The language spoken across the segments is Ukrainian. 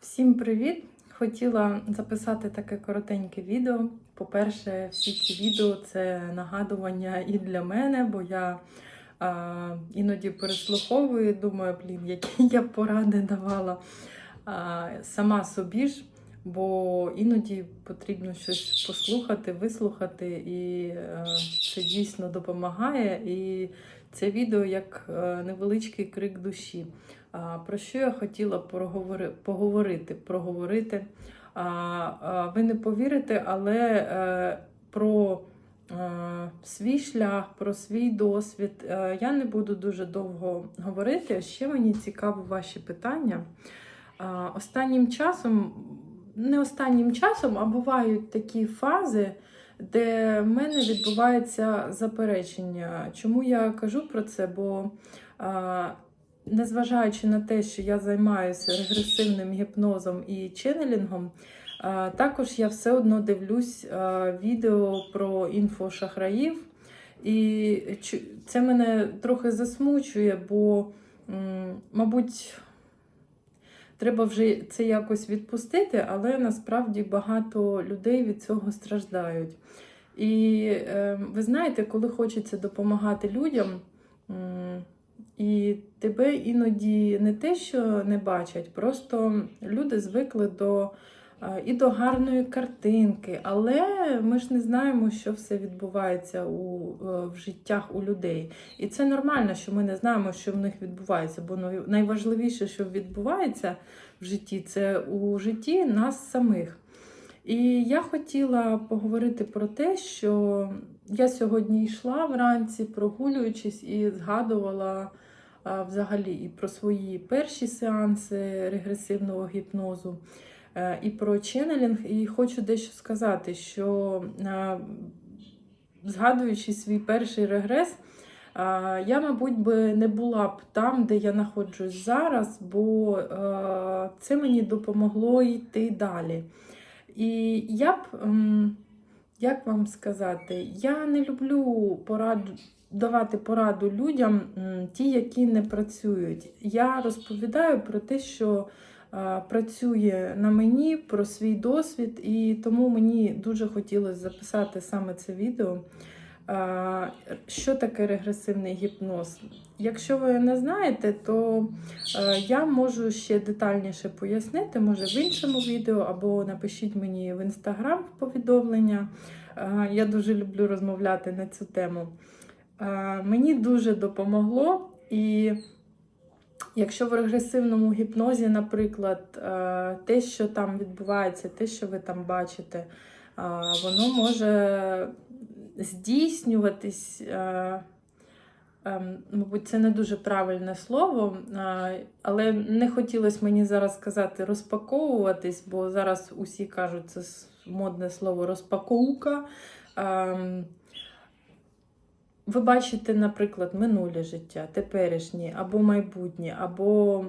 Всім привіт! Хотіла записати таке коротеньке відео. По-перше, всі ці відео це нагадування і для мене, бо я а, іноді переслуховую, думаю, блін, які я поради давала а, сама собі ж, бо іноді потрібно щось послухати, вислухати, і е, це дійсно допомагає. І це відео як е, невеличкий крик душі. Про що я хотіла поговорити? проговорити. Ви не повірите, але е, про е, свій шлях, про свій досвід я не буду дуже довго говорити. Ще мені цікаво ваші питання. Останнім часом, не останнім часом, а бувають такі фази, де в мене відбувається заперечення. Чому я кажу про це? Бо а, незважаючи на те, що я займаюся регресивним гіпнозом і ченнелінгом, а, також я все одно дивлюсь а, відео про інфошахраїв. І це мене трохи засмучує, бо, мабуть, треба вже це якось відпустити, але насправді багато людей від цього страждають. І е, ви знаєте, коли хочеться допомагати людям, і тебе іноді не те, що не бачать, просто люди звикли до і до гарної картинки, але ми ж не знаємо, що все відбувається у, е, в життях у людей. І це нормально, що ми не знаємо, що в них відбувається, бо найважливіше, що відбувається в житті, це у житті нас самих. І я хотіла поговорити про те, що я сьогодні йшла вранці, прогулюючись, і згадувала а, взагалі і про свої перші сеанси регресивного гіпнозу, е, і про ченнелінг. І хочу дещо сказати, що згадуючи свій перший регрес, я, мабуть, би не була б там, де я знаходжусь зараз, бо е, це мені допомогло йти далі. І я б, як вам сказати, я не люблю пораду, давати пораду людям, ті, які не працюють. Я розповідаю про те, що е, працює на мені, про свій досвід, і тому мені дуже хотілося записати саме це відео. Е, Що таке регресивний гіпноз? Якщо ви не знаєте, то е, я можу ще детальніше пояснити, може в іншому відео, або напишіть мені в інстаграм повідомлення. Е, Я дуже люблю розмовляти на цю тему. Е, Мені дуже допомогло, і якщо в регресивному гіпнозі, наприклад, е, те, що там відбувається, те, що ви там бачите, е, воно може здійснюватись. е, ем, Мабуть, це не дуже правильне слово, але не хотілося мені зараз сказати розпаковуватись, бо зараз усі кажуть це модне слово розпаковка. Ем, Ви бачите, наприклад, минуле життя, теперішнє або майбутнє, або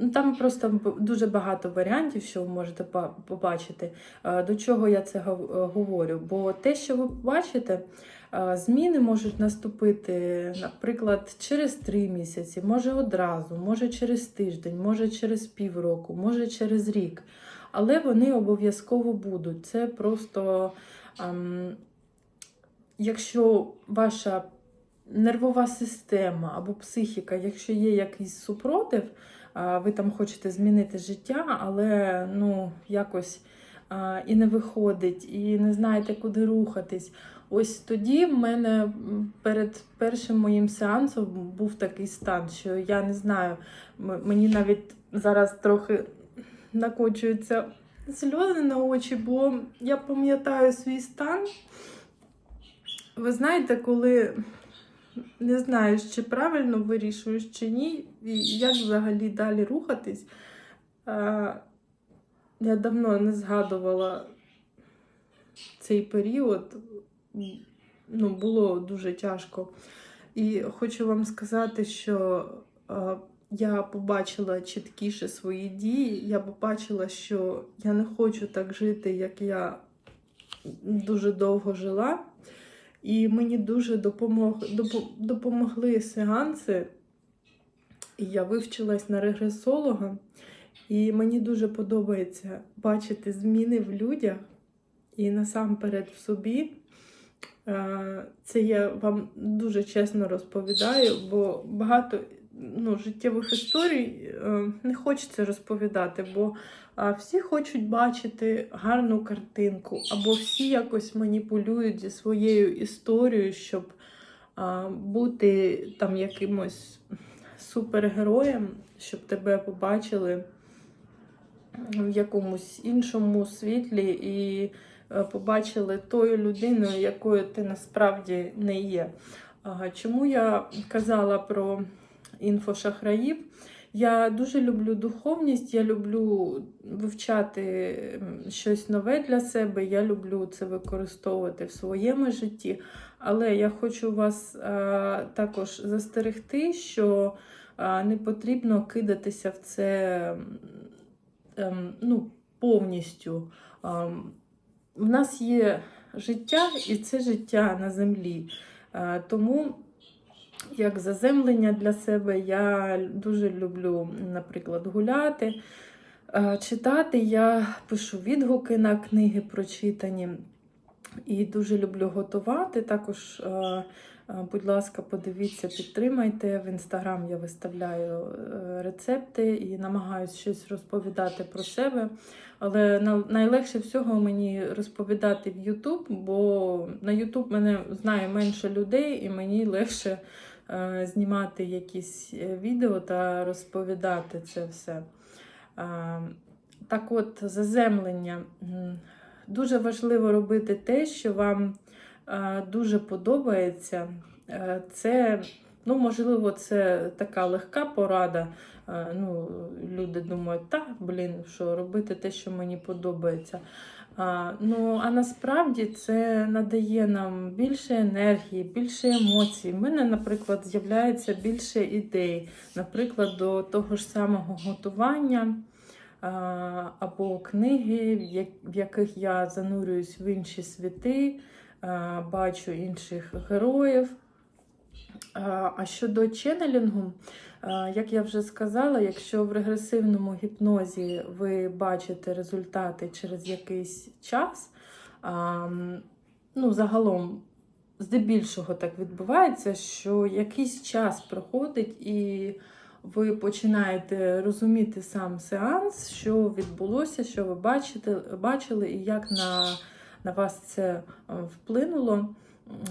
ну, там просто дуже багато варіантів, що ви можете побачити. Е, До чого я це е, говорю? Бо те, що ви бачите, е, зміни можуть наступити, наприклад, через три місяці, може одразу, може через тиждень, може через півроку, може через рік. Але вони обов'язково будуть. Це просто. Якщо ваша нервова система або психіка, якщо є якийсь супротив, ви там хочете змінити життя, але ну, якось і не виходить, і не знаєте, куди рухатись. Ось тоді в мене перед першим моїм сеансом був такий стан, що я не знаю, мені навіть зараз трохи накочуються сльози на очі, бо я пам'ятаю свій стан. Ви знаєте, коли не знаєш, чи правильно вирішуєш, чи ні, і як взагалі далі рухатись. Я давно не згадувала цей період. Ну, було дуже тяжко. І хочу вам сказати, що я побачила чіткіше свої дії. Я побачила, що я не хочу так жити, як я дуже довго жила. І мені дуже допомог, допо- допомогли сеанси. Я вивчилась на регресолога. І мені дуже подобається бачити зміни в людях і насамперед в собі. Е, Це я вам дуже чесно розповідаю, бо багато ну, життєвих історій е, не хочеться розповідати, бо всі хочуть бачити гарну картинку, або всі якось маніпулюють зі своєю історією, щоб бути там якимось супергероєм, щоб тебе побачили в якомусь іншому світлі і е, побачили тою людиною, якою ти насправді не є. Чому я казала про інфошахраїв? Я дуже люблю духовність, я люблю вивчати щось нове для себе, я люблю це використовувати в своєму житті. Але я хочу вас а, також застерегти, що а, не потрібно кидатися в це ем, ну, повністю. Ем, в нас є життя, і це життя на землі. Е, Тому, як заземлення для себе, я дуже люблю, наприклад, гуляти, е, читати. Я пишу відгуки на книги прочитані. І дуже люблю готувати. Також, е, е, будь ласка, подивіться, підтримайте. В інстаграм я виставляю рецепти і намагаюся щось розповідати про себе. Але найлегше всього мені розповідати в Ютуб, бо на Ютуб мене знає менше людей, і мені легше знімати якісь е, відео та розповідати це все. Е, Так от, заземлення. Дуже важливо робити те, що вам е, дуже подобається. Е, Це, ну, можливо, це така легка порада. Е, Ну, люди думають, та, блін, що робити те, що мені подобається. А, ну, а насправді це надає нам більше енергії, більше емоцій. У мене, наприклад, з'являється більше ідей, наприклад, до того ж самого готування або книги, в яких я занурююсь в інші світи, бачу інших героїв. А щодо ченнелінгу, як я вже сказала, якщо в регресивному гіпнозі ви бачите результати через якийсь час, ну, загалом, здебільшого так відбувається, що якийсь час проходить і ви починаєте розуміти сам сеанс, що відбулося, що ви бачите, бачили, і як на, на вас це е, вплинуло.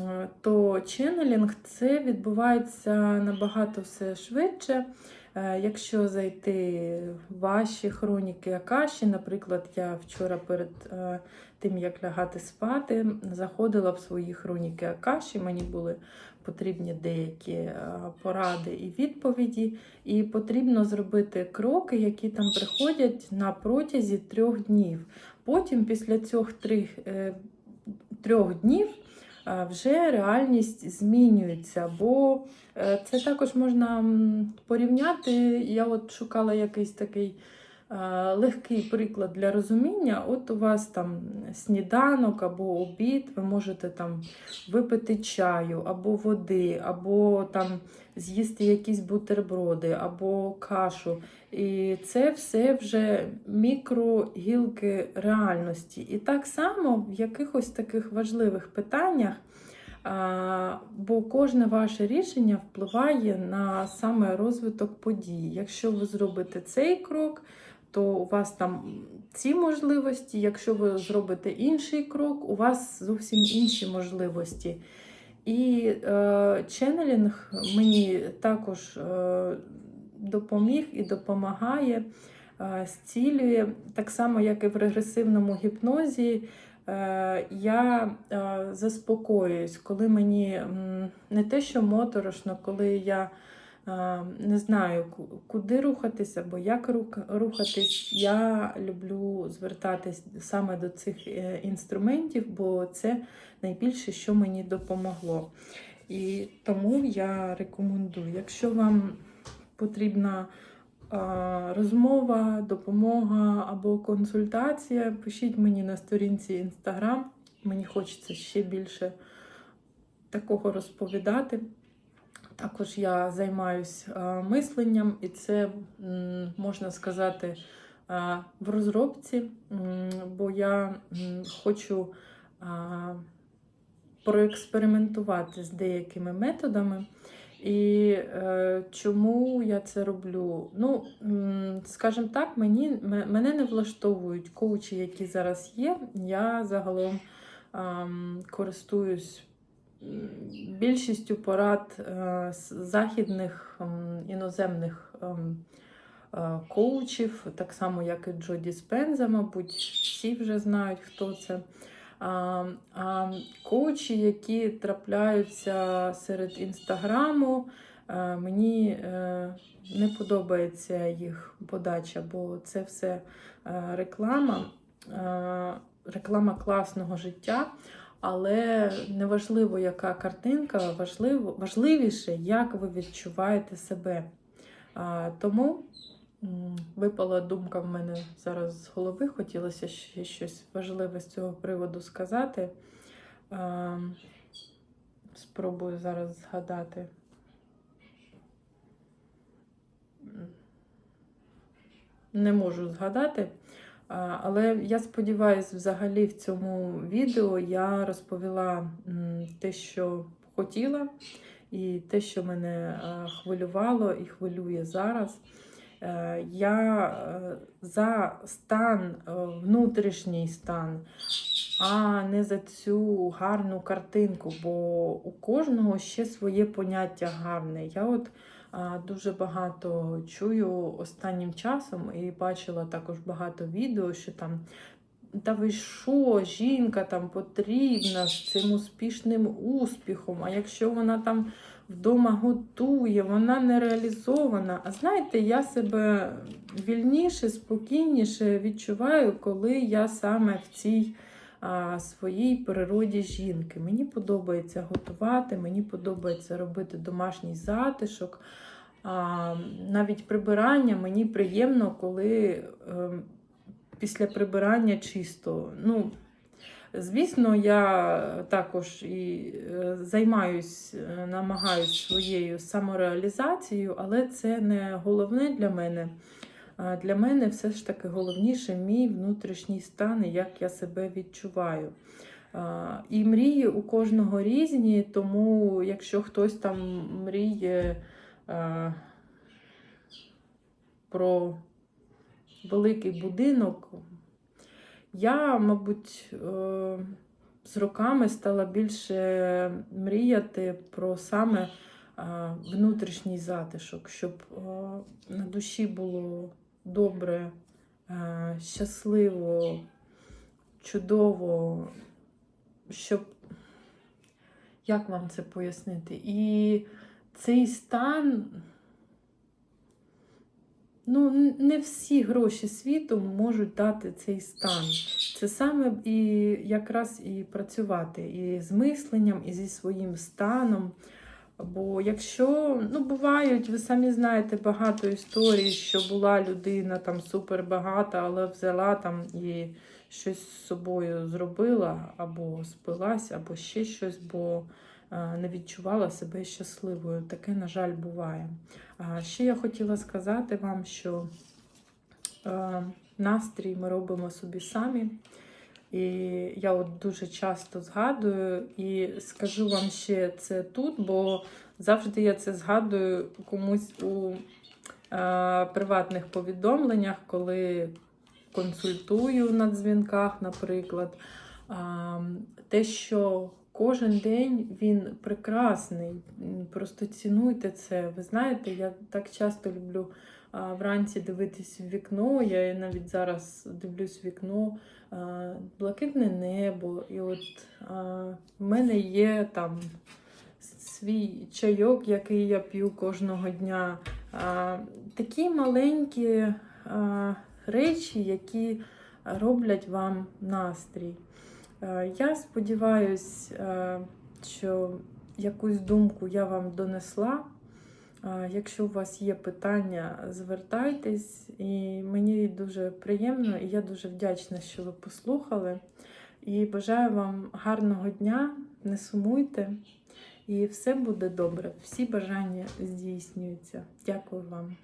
М, То ченнелінг це відбувається набагато все швидше. Е, Якщо зайти в ваші хроніки Акаші, наприклад, я вчора перед е, тим, як лягати спати, заходила в свої хроніки Акаші, мені були потрібні деякі е, поради і відповіді, і потрібно зробити кроки, які там приходять на протязі трьох днів. Потім, після цих трьох, е, днів, вже реальність змінюється, бо е, це також можна порівняти. Я от шукала якийсь такий легкий приклад для розуміння. От у вас там сніданок або обід, ви можете там випити чаю, або води, або там з'їсти якісь бутерброди, або кашу. І це все вже мікрогілки реальності. І так само в якихось таких важливих питаннях, а, бо кожне ваше рішення впливає на саме розвиток подій. Якщо ви зробите цей крок, то у вас там ці можливості. Якщо ви зробите інший крок, у вас зовсім інші можливості. І е, ченнелінг мені також е, допоміг і допомагає, е, зцілює. Так само, як і в регресивному гіпнозі, е, я е, заспокоююсь, коли мені не те, що моторошно, коли я не знаю, куди рухатися або як рухатись, я люблю звертатись саме до цих е, інструментів, бо це найбільше, що мені допомогло. І тому я рекомендую, якщо вам потрібна розмова, допомога або консультація, пишіть мені на сторінці Instagram. Мені хочеться ще більше такого розповідати. Також я займаюся мисленням, і це можна сказати в розробці, бо я хочу проекспериментувати з деякими методами. І е, чому я це роблю? Ну, скажімо так, мені, мене не влаштовують коучі, які зараз є. Я загалом ам, користуюсь більшістю порад е, західних іноземних ем, е, коучів, так само, як і Джо Діспенза, мабуть, всі вже знають, хто це. А, а коучі, які трапляються серед інстаграму, е, мені не подобається їх подача, бо це все реклама, реклама класного життя. Але неважливо, яка картинка, важливо, важливіше, як ви відчуваєте себе. А, тому випала думка в мене зараз з голови. Хотілося ще щось важливе з цього приводу сказати. А, спробую зараз згадати. Не можу згадати. Але я сподіваюся, взагалі в цьому відео я розповіла те, що хотіла, і те, що мене е, хвилювало і хвилює зараз. Е, Я е, за стан, внутрішній стан, а не за цю гарну картинку, бо у кожного ще своє поняття гарне. Я от дуже багато чую останнім часом і бачила також багато відео, що там. Та ви що, жінка там потрібна з цим успішним успіхом, а якщо вона там вдома готує, вона не реалізована. А знаєте, я себе вільніше, спокійніше відчуваю, коли я саме в цій своїй природі жінки. Мені подобається готувати, мені подобається робити домашній затишок. Навіть прибирання мені приємно, коли е, після прибирання чисто. Ну, Звісно, я також і е, займаюсь, е, намагаюсь своєю самореалізацією, але це не головне для мене. Для мене все ж таки головніше мій внутрішній стан як я себе відчуваю. І мрії у кожного різні, тому якщо хтось там мріє про великий будинок, я, мабуть, е, з роками стала більше мріяти про саме внутрішній затишок, щоб е, на душі було добре, е, щасливо, чудово, щоб як вам це пояснити? І цей стан. Ну, не всі гроші світу можуть дати цей стан. Це саме і якраз і працювати і з мисленням, і зі своїм станом. Бо якщо, ну, бувають, ви самі знаєте багато історій, що була людина там супербагата, але взяла там і щось з собою зробила, або спилась, або ще щось, бо е, не відчувала себе щасливою. Таке, на жаль, буває. А ще я хотіла сказати вам, що е, настрій ми робимо собі самі. І я от дуже часто згадую і скажу вам ще це тут, бо завжди я це згадую комусь у е, приватних повідомленнях, коли консультую на дзвінках, наприклад. А, те, що кожен день він прекрасний. Просто цінуйте це. Ви знаєте, я так часто люблю вранці дивитись в вікно. Я навіть зараз дивлюсь в вікно, блакитне небо. І от в мене є там свій чайок, який я п'ю кожного дня. Такі маленькі речі, які роблять вам настрій. Я сподіваюся, що якусь думку я вам донесла. Якщо у вас є питання, звертайтесь, і мені дуже приємно, і я дуже вдячна, що ви послухали. І бажаю вам гарного дня, не сумуйте І все буде добре. Всі бажання здійснюються. Дякую вам.